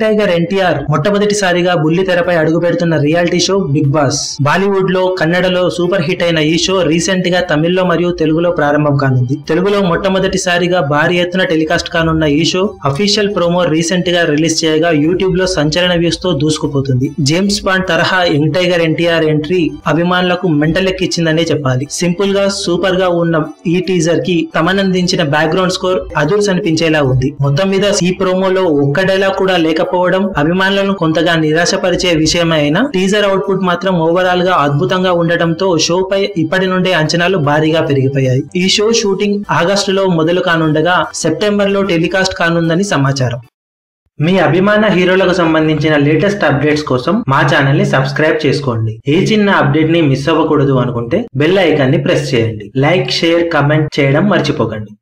Tiger NTR మొట్టమొదటిసారిగా బుల్లి తెరపై అడుగు పెడుతున్న రియాలిటీ షో బిగ్ బాస్. బాలీవుడ్లో కన్నడలో సూపర్ హిట్ అయిన ఈ షో రీసెంట్గా తమిళ్ళో మరియు తెలుగులో ప్రారంభం కానుంది. తెలుగులో మొట్టమొదటిసారిగా భారీ ఎత్తున టెలికాస్ట్ కానున్న ఈ షో అఫీషియల్ ప్రోమో రీసెంట్గా రిలీజ్ చేయగా యూట్యూబ్లో సంచలన వ్యూస్తో దూసుకుపోతుంది. జేమ్స్ బాండ్ తరహా యంగ్ టైగర్ ఎన్టీఆర్ ఎంట్రీ అభిమానులకు మెంటలెక్కిచ్చిందనే చెప్పాలి. సింపుల్గా సూపర్గా ఉన్న ఈ టీజర్కి తమనందించిన బ్యాక్గ్రౌండ్ స్కోర్ అదుర్స్ అనిపించేలా ఉంది. మొత్తం మీద ఈ ప్రోమోలో ఒక్క డైలాగ్ కూడా లేకపోవడం అభిమానులను కొంతగా నిరాశపరిచే విషయమైనా టీజర్ అవుట్పుట్ మాత్రం ఓవరాల్గా అద్భుతంగా ఉండటంతో షో పై ఇప్పటి నుండే అంచనాలు భారీగా పెరిగిపోయాయి. ఈ షో షూటింగ్ ఆగస్టులో మొదలు కానుండగా సెప్టెంబర్లో టెలికాస్ట్ కానుందని సమాచారం. మీ అభిమాన హీరోలకు సంబంధించిన లేటెస్ట్ అప్డేట్స్ కోసం మా ఛానల్ని సబ్స్క్రైబ్ చేసుకోండి. ఏ చిన్న అప్డేట్ని మిస్ అవ్వకూడదు అనుకుంటే బెల్ ఐకాన్ని ప్రెస్ చేయండి. లైక్ షేర్ కమెంట్ చేయడం మర్చిపోకండి.